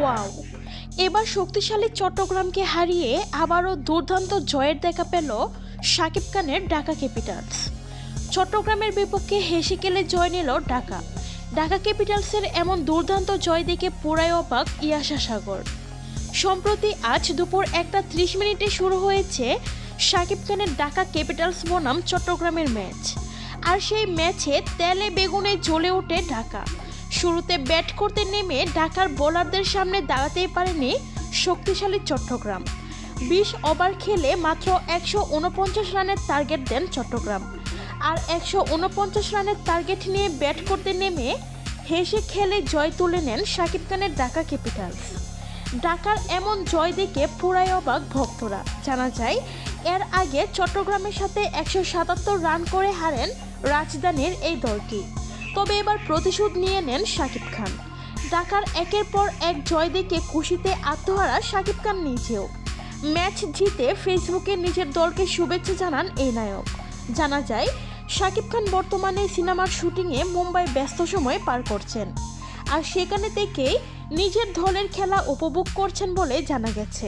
Wow. এবার শক্তিশালী চট্টগ্রামকে হারিয়ে আবারও দুর্দান্ত জয়ের দেখা পেল সাকিব খানের ঢাকা ক্যাপিটালস। চট্টগ্রামের বিপক্ষে হেসে খেলে জয় নিল ঢাকা। ঢাকা ক্যাপিটালসের এমন দুর্দান্ত জয় দেখে পুরাই অবাক ইয়াশা সাগর। সম্প্রতি আজ দুপুর একটা ত্রিশ মিনিটে শুরু হয়েছে সাকিব খানের ঢাকা ক্যাপিটালস বনাম চট্টগ্রামের ম্যাচ। আর সেই ম্যাচে তেলে বেগুনে জ্বলে ওঠে ঢাকা। শুরুতে ব্যাট করতে নেমে ঢাকার বোলারদের সামনে দাঁড়াতেই পারেনি শক্তিশালী চট্টগ্রাম। বিশ ওভার খেলে মাত্র একশো উনপঞ্চাশ রানের টার্গেট দেন চট্টগ্রাম। আর একশো উনপঞ্চাশ রানের টার্গেট নিয়ে ব্যাট করতে নেমে হেসে খেলে জয় তুলে নেন শাকিব খানের ঢাকা ক্যাপিটালস। ঢাকার এমন জয় দেখে পুরাই অবাক ভক্তরা। জানা যায়, এর আগে চট্টগ্রামের সাথে একশো সাতাত্তর রান করে হারেন রাজধানীর এই দলটি। তবে এবার প্রতিশোধ নিয়ে নেন শাকিব খান। ঢাকার একের পর এক জয় দেখে খুশিতে আত্মহারা শাকিব খান নিজেও। ম্যাচ জিতে ফেসবুকে নিজের দলকে শুভেচ্ছা জানান এই নায়ক। জানা যায়, শাকিব খান বর্তমানে সিনেমার শুটিংয়ে মুম্বাই ব্যস্ত সময় পার করছেন। আর সেখানে থেকেই নিজের দলের খেলা উপভোগ করছেন বলে জানা গেছে।